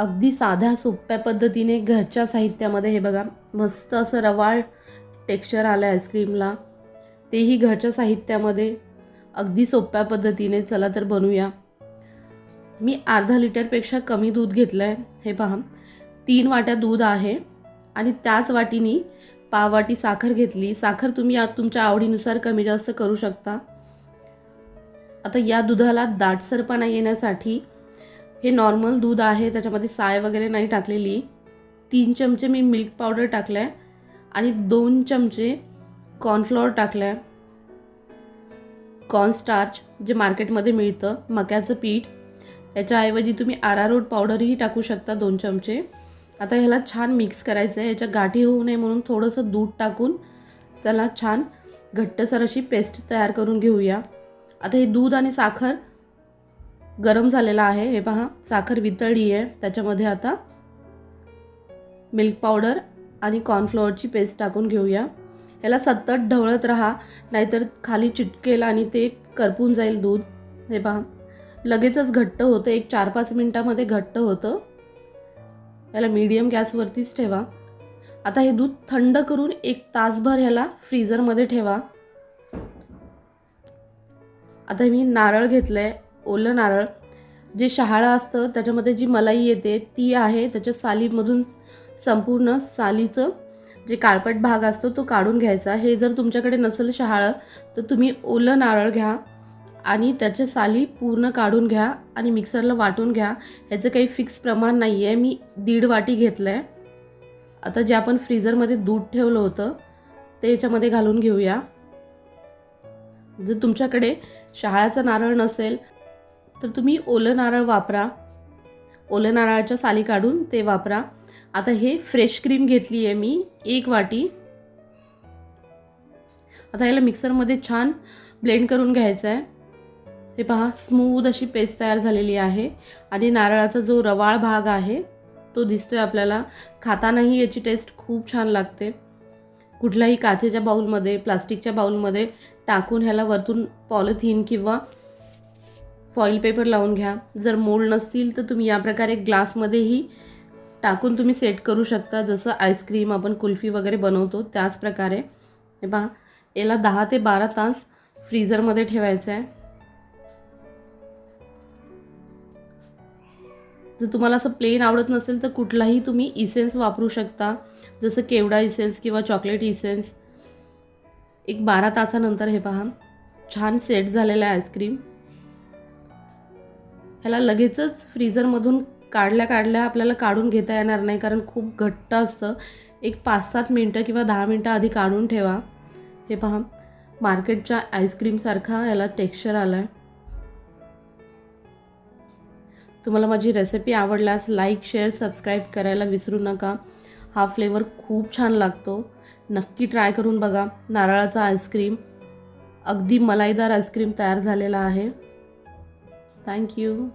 अगदी साध्या सोप्या पद्धतीने घरच्या साहित्यामध्ये हे बघा मस्त असं रवाळ टेक्स्चर आलं आहे आईस्क्रीमला तेही घरच्या साहित्यामध्ये अगदी सोप्या पद्धतीने चला तर बनवूया. मी अर्धा लिटरपेक्षा कमी दूध घेतलं आहे हे पहा तीन वाट्या दूध आहे आणि त्याच वाटीनी पाव वाटी साखर घेतली. साखर तुम्ही आ- तुमच्या आवडीनुसार कमी जास्त करू शकता. आता या दुधाला दाटसरपणा येण्यासाठी हे नॉर्मल दूध आहे त्याच्यामध्ये साय वगैरे नाही टाकलेली. तीन चमचे मी मिल्क पावडर टाकलं आहे आणि दोन चमचे कॉर्नफ्लॉवर टाकलं आहे कॉर्नस्टार्च जे मार्केटमध्ये मिळतं मक्याचं पीठ. याच्याऐवजी तुम्ही आरारोट पावडरही टाकू शकता दोन चमचे. आता ह्याला छान मिक्स करायचं आहे याच्या गाठी होऊ नये म्हणून थोडंसं दूध टाकून त्याला छान घट्टसर अशी पेस्ट तयार करून घेऊया. आता हे दूध आणि साखर गरम झालेला आहे. हे पहा साखर वितळली आहे. त्याच्यामध्ये आता मिल्क पावडर आणि कॉर्नफ्लॉवरची पेस्ट टाकून घेऊया. ह्याला सतत ढवळत राहा नाहीतर खाली चिटकेल आणि ते करपून जाईल दूध. हे पहा लगेचच घट्ट होतं. एक चार पाच मिनटामध्ये घट्ट होतं. याला मीडियम गॅसवरतीच ठेवा. आता हे दूध थंड करून एक तासभर ह्याला फ्रीझरमध्ये ठेवा. आता मी नारळ घेतलं आहे ओलं नारळ जे शहाळं असतं त्याच्यामध्ये जी मलाई येते ती आहे. त्याच्या सालीमधून संपूर्ण सालीचं जे काळपट भाग असतो तो काढून घ्यायचा. हे जर तुमच्याकडे नसेल शहाळं तर तुम्ही ओलं नारळ घ्या आणि त्याच्या साली पूर्ण काढून घ्या आणि मिक्सरला वाटून घ्या. ह्याचं काही फिक्स प्रमाण नाही आहे मी दीड वाटी घेतलं आहे आता जे आपण फ्रीजरमध्ये दूध ठेवलं होतं ते याच्यामध्ये घालून घेऊया. जर तुमच्याकडे शहाळाचं नारळ नसेल तर तुम्ही ओलं नारळ वापरा. ओलं नारळाच्या साली काढून ते वापरा. आता हे फ्रेश क्रीम घेतली आहे मी एक वाटी. आता याला मिक्सरमध्ये छान ब्लेंड करून घ्यायचं आहे हे पहा स्मूद अशी पेस्ट तयार झालेली आहे आणि नारळाचा जो रवाळ भाग आहे तो दिसतो आहे आपल्याला. खातानाही याची टेस्ट खूप छान लागते. कुठल्याही काचेच्या बाऊलमध्ये प्लास्टिकच्या बाऊलमध्ये टाकून ह्याला वरतून पॉलिथिन किंवा फॉईल पेपर लावून घ्या. जर मोल्ड नसतील तर तुम्ही या प्रकारे ग्लासमध्येही टाकून तुम्ही सेट करू शकता. जसं आईस्क्रीम आपण कुल्फी वगैरे बनवतो त्याच प्रकारे. हे पहा याला दहा ते बारा तास फ्रीझरमध्ये ठेवायचं आहे. जर तुम्हाला असं प्लेन आवडत नसेल तर कुठलाही तुम्ही इसेन्स वापरू शकता. जसं केवडा इसेन्स किंवा चॉकलेट इसेन्स एक बारा तासानंतर हे पहा छान सेट झालेलं आहे आईस्क्रीम. ह्याला लगेचच फ्रीझरमधून काढल्या काढल्या आपल्याला काढून घेता येणार नाही कारण खूप घट्ट असतं. एक पाच सात मिनटं किंवा दहा मिनटं आधी काढून ठेवा. हे पहा मार्केटच्या आईस्क्रीमसारखा याला टेक्स्चर आला आहे तुम्हाला माझी रेसिपी आवडल्यास लाईक शेअर सबस्क्राईब करायला विसरू नका. हा फ्लेवर खूप छान लागतो. नक्की ट्राय करून बघा. नारळाचा आईस्क्रीम अगदी मलाईदार आईस्क्रीम तयार झालेला आहे. Thank you.